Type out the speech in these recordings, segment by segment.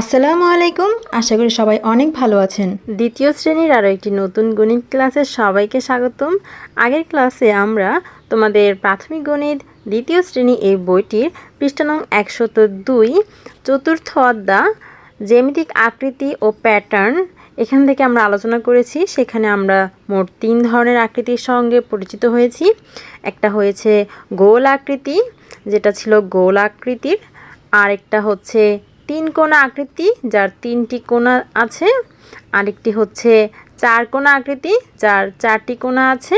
আসসালামু আলাইকুম। আশা করি সবাই অনেক ভালো আছেন। দ্বিতীয় শ্রেণির আরও একটি নতুন গণিত ক্লাসে সবাইকে স্বাগতম। আগের ক্লাসে আমরা তোমাদের প্রাথমিক গণিত, দ্বিতীয় শ্রেণি এই বইটির পৃষ্ঠা নং একশত দুই, চতুর্থ অধ্যায়, জ্যামিতিক আকৃতি ও প্যাটার্ন এখান থেকে আমরা আলোচনা করেছি। সেখানে আমরা মোট তিন ধরনের আকৃতির সঙ্গে পরিচিত হয়েছি। একটা হয়েছে গোল আকৃতি, যেটা ছিল গোল আকৃতির। আরেকটা হচ্ছে তিন কোণা আকৃতি, যার তিনটি কোণা আছে। আরেকটি হচ্ছে চার কোণা আকৃতি, যার চারটি কোণা আছে।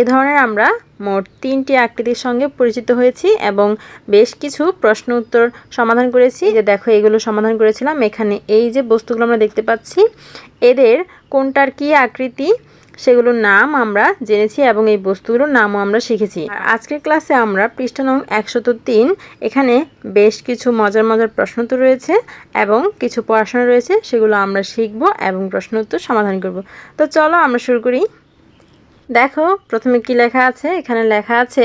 এ ধরনের আমরা মোট তিনটি আকৃতির সঙ্গে পরিচিত হয়েছি এবং বেশ কিছু প্রশ্ন উত্তর সমাধান করেছি। যে দেখো, এগুলো সমাধান করেছিলাম। এখানে এই যে বস্তুগুলো আমরা দেখতে পাচ্ছি, এদের কোনটার কি আকৃতি? সেগুলোর নাম আমরা জেনেছি এবং এই বস্তুগুলোর নামও আমরা শিখেছি। আর আজকের ক্লাসে আমরা পৃষ্ঠা নং একশত তিন, এখানে বেশ কিছু মজার মজার প্রশ্ন তো রয়েছে এবং কিছু পড়াশোনা রয়েছে, সেগুলো আমরা শিখব এবং প্রশ্ন উত্তর সমাধান করব। তো চলো আমরা শুরু করি। দেখো, প্রথমে কি লেখা আছে? এখানে লেখা আছে,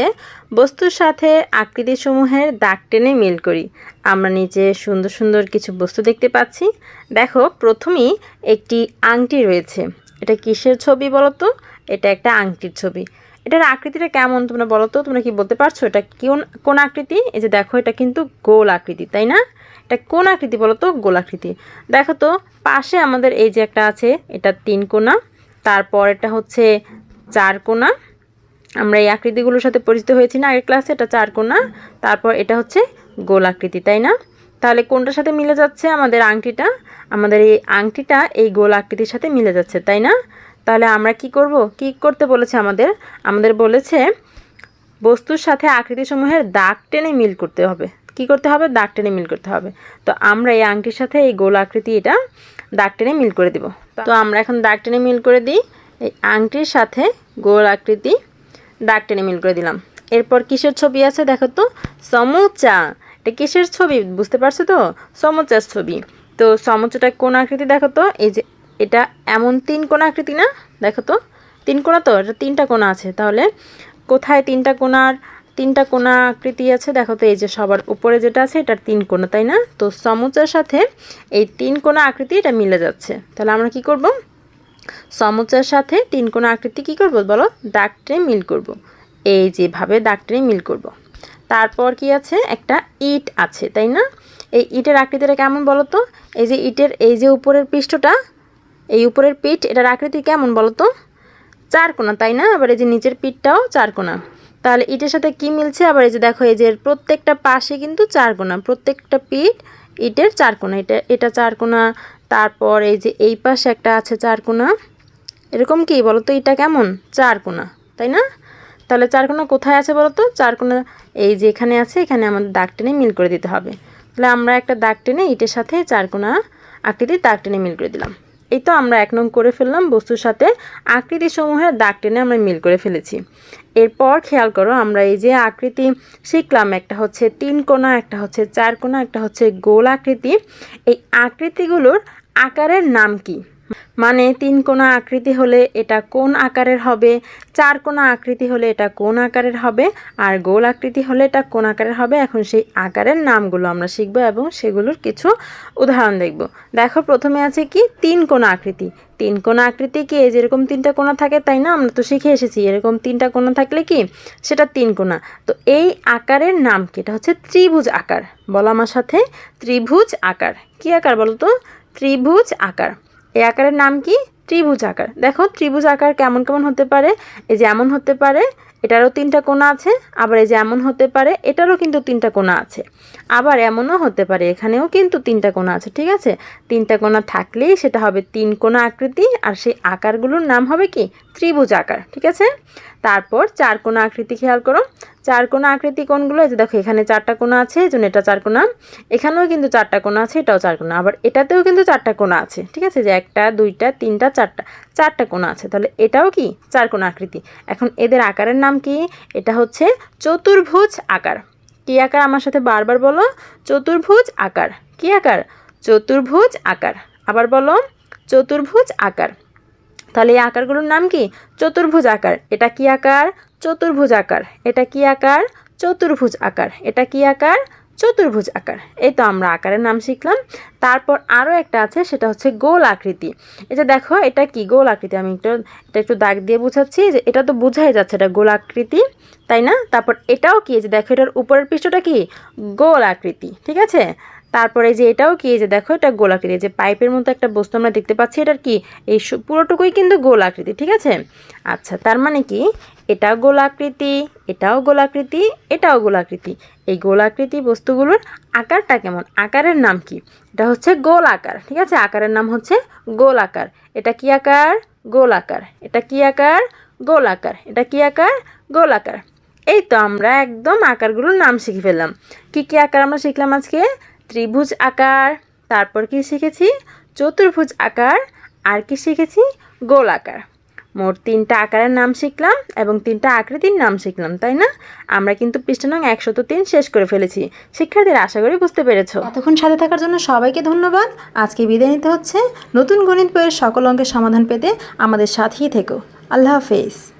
বস্তুর সাথে আকৃতিসমূহের দাগ টেনে মিল করি। আমরা নিচে সুন্দর সুন্দর কিছু বস্তু দেখতে পাচ্ছি। দেখো, প্রথমেই একটি আংটি রয়েছে। এটা কিসের ছবি বলো তো এটা একটা আংটির ছবি। এটার আকৃতিটা কেমন তোমরা বলো তো তোমরা কি বলতে পারছ? এটা কোন কোন আকৃতি? এই যে দেখো, এটা কিন্তু গোল আকৃতি, তাই না? এটা কোন আকৃতি বলো তো গোল আকৃতি। দেখো তো, পাশে আমাদের এই যে একটা আছে, এটা তিন কোণা তারপর এটা হচ্ছে চার কোণা আমরা এই আকৃতিগুলোর সাথে পরিচিত হয়েছি না আগের ক্লাসে এটা চার কোনা। তারপর এটা হচ্ছে গোল আকৃতি, তাই না? তাহলে কোনটার সাথে মিলে যাচ্ছে আমাদের আংটিটা? আমাদের এই আংটিটা এই গোল আকৃতির সাথে মিলে যাচ্ছে, তাই না? তাহলে আমরা কি করব? কি করতে বলেছে আমাদের? আমাদের বলেছে বস্তুর সাথে আকৃতিসমূহের দাগ টেনে মিল করতে হবে। কি করতে হবে? দাগ টেনে মিল করতে হবে। তো আমরা এই আংটির সাথে এই গোল আকৃতি এটা দাগ টেনে মিল করে দেব। তো আমরা এখন দাগ টেনে মিল করে দিই। এই আংটির সাথে গোল আকৃতি দাগ টেনে মিল করে দিলাম। এরপর কিসের ছবি আছে দেখো তো? সমুচা। এটা কিসের ছবি বুঝতে পারছ তো? সমুচার ছবি। তো সমুচাটা কোন আকৃতি দেখো তো? এই যে এটা এমন তিন কোণ আকৃতি না? দেখো তো। তিন কোণা তো? এটা তিনটা কোণা আছে তাহলে। কোথায় তিনটা কোণার, তিনটা কোণা আকৃতি আছে? দেখো তো, এই যে সবার উপরে যেটা আছে, এটার তিন কোণা, তাই না? তো সমুচার সাথে এই তিন কোণা আকৃতি এটা মিলে যাচ্ছে। তাহলে আমরা কি করব? সমুচার সাথে তিন কোণা আকৃতি কি করব বলো? দাগ টেনে মিল করব। এই যেভাবে দাগ টেনে মিল করব। তারপর কি আছে? একটা ইট আছে, তাই না? এই ইটের আকৃতিটা কেমন বলো তো এই যে ইটের, এই যে উপরের পৃষ্ঠটা, এই উপরের পিঠ, এটার আকৃতি কেমন বলো তো চার কোণা, তাই না? আবার এই যে নিচের পিঠটাও চার কোণা। তাহলে ইটের সাথে কি মিলছে? আবার এই যে দেখো, এই যে প্রত্যেকটা পাশে কিন্তু চার কোণা। প্রত্যেকটা পিঠ ইটের চার কোণা। এটা এটা চার কোণা, তারপর এই যে এই পাশে একটা আছে চার কোণা। এরকম কি বলো তো এটা কেমন? চার কোণা, তাই না? তাহলে চার কোণা কোথায় আছে বলো তো চার কোণা এই যে এখানে আছে, এখানে আমাদের দাগ টেনে মিল করে দিতে হবে। তাহলে আমরা একটা দাগ টেনে ইটের সাথে চার কোণা আকৃতির দাগ টেনে মিল করে দিলাম। এই তো আমরা এক নং করে ফেললাম বস্তুর সাথে আকৃতিসমূহের দাগ টেনে আমরা মিল করে ফেলেছি। এরপর খেয়াল করো, আমরা এই যে আকৃতি শিখলাম, একটা হচ্ছে তিন কোণা, একটা হচ্ছে চার কোণা, একটা হচ্ছে গোল আকৃতি। এই আকৃতিগুলোর আকারের নাম কি? মানে তিন কোণা আকৃতি হলে এটা কোন আকারের হবে, চার কোণা আকৃতি হলে এটা কোন আকারের হবে, আর গোল আকৃতি হলে এটা কোন আকারের হবে। এখন সেই আকারের নামগুলো আমরা শিখব এবং সেগুলোর কিছু উদাহরণ দেখব। দেখো, প্রথমে আছে কি? তিন কোণা আকৃতি। তিন কোণা আকৃতি কি? এই যেরকম তিনটা কোনা থাকে তাই না? আমরা তো শিখে এসেছি। এরকম তিনটা কোনা থাকলে কি? সেটা তিন কোণা। তো এই আকারের নাম কি? এটা হচ্ছে ত্রিভুজ আকার। বলো আমার সাথে। ত্রিভুজ আকার। কি আকার বলো তো? ত্রিভুজ আকার। এই আকারের নাম কি? ত্রিভুজ আকার। দেখো, ত্রিভুজ আকার কেমন কেমন হতে পারে? এই যে এমন হতে পারে এটারও তিনটা কোণা আছে, আবার এই যে এমন হতে পারে, এটারও কিন্তু তিনটা কোণা আছে। আবার এমনও হতে পারে, এখানেও কিন্তু তিনটা কোণা আছে, ঠিক আছে? তিনটা কোণা থাকলেই সেটা হবে তিন কোণা আকৃতি, আর সেই আকারগুলোর নাম হবে কি? ত্রিভুজ আকার, ঠিক আছে? তারপর চার কোণা আকৃতি খেয়াল করো। চার কোণা আকৃতি কোনগুলো যে দেখো, এখানে চারটা কোণা আছে, এই জন্য এটা চার কোণা। এখানেও কিন্তু চারটা কোণা আছে, এটাও চার কোণা। আবার এটাতেও কিন্তু চারটা কোণা আছে, ঠিক আছে? যে একটা, দুইটা, তিনটা, চারটা চারটা কোণা আছে। তাহলে এটাও কি? চার কোণা আকৃতি। এখন এদের আকারের নাম কি? এটা হচ্ছে চতুর্ভুজ আকার। কি আকার আমার সাথে বারবার বলো? চতুর্ভুজ আকার। কি আকার? চতুর্ভুজ আকার। আবার বলো, চতুর্ভুজ আকার। তাহলে এই আকারগুলোর নাম কি? চতুর্ভুজ আকার। এটা কি আকার? চতুর্ভুজ আকার। এটা কি আকার? চতুর্ভুজ আকার। এটা কি আকার? চতুর্ভুজ আকার। এই তো আমরা আকারের নাম শিখলাম। তারপর আরও একটা আছে, সেটা হচ্ছে গোল আকৃতি। এই যে দেখো, এটা কি গোল আকৃতি? আমি একটু, এটা একটু দাগ দিয়ে বুঝাচ্ছি যে এটা তো বোঝাই যাচ্ছে এটা গোল আকৃতি, তাই না? তারপর এটাও কি যে দেখো, এটার উপরের পৃষ্ঠটা কি? গোল আকৃতি, ঠিক আছে? তারপরে যে এটাও কি যে দেখো, এটা গোল আকৃতি। যে পাইপের মতো একটা বস্তু আমরা দেখতে পাচ্ছি, এটার কি? এই পুরোটুকুই কিন্তু গোল আকৃতি, ঠিক আছে? আচ্ছা তার মানে কি? এটাও গোল আকৃতি, এটাও গোলাকৃতি এটাও গোল আকৃতি। এই গোল আকৃতি বস্তুগুলোর আকারটা কেমন? আকারের নাম কি? এটা হচ্ছে গোল আকার, ঠিক আছে? আকারের নাম হচ্ছে গোল আকার। এটা কি আকার? গোল আকার। এটা কি আকার? গোল আকার। এটা কি আকার? গোল আকার। এই তো আমরা একদম আকারগুলোর নাম শিখে ফেললাম। কি কি আকার আমরা শিখলাম আজকে? ত্রিভুজ আকার, তারপর কি শিখেছি? চতুর্ভুজ আকার, আর কি শিখেছি? গোল আকার। মোট তিনটা আকারের নাম শিখলাম এবং তিনটা আকৃতির নাম শিখলাম, তাই না? আমরা কিন্তু পৃষ্ঠা নং একশত তিন শেষ করে ফেলেছি। শিক্ষার্থীরা, আশা করি বুঝতে পেরেছ। এতক্ষণ সাথে থাকার জন্য সবাইকে ধন্যবাদ। আজকে বিদায় নিতে হচ্ছে। নতুন গণিত বইয়ের সকল অঙ্কের সমাধান পেতে আমাদের সাথেই থেকো। আল্লাহ হাফেজ।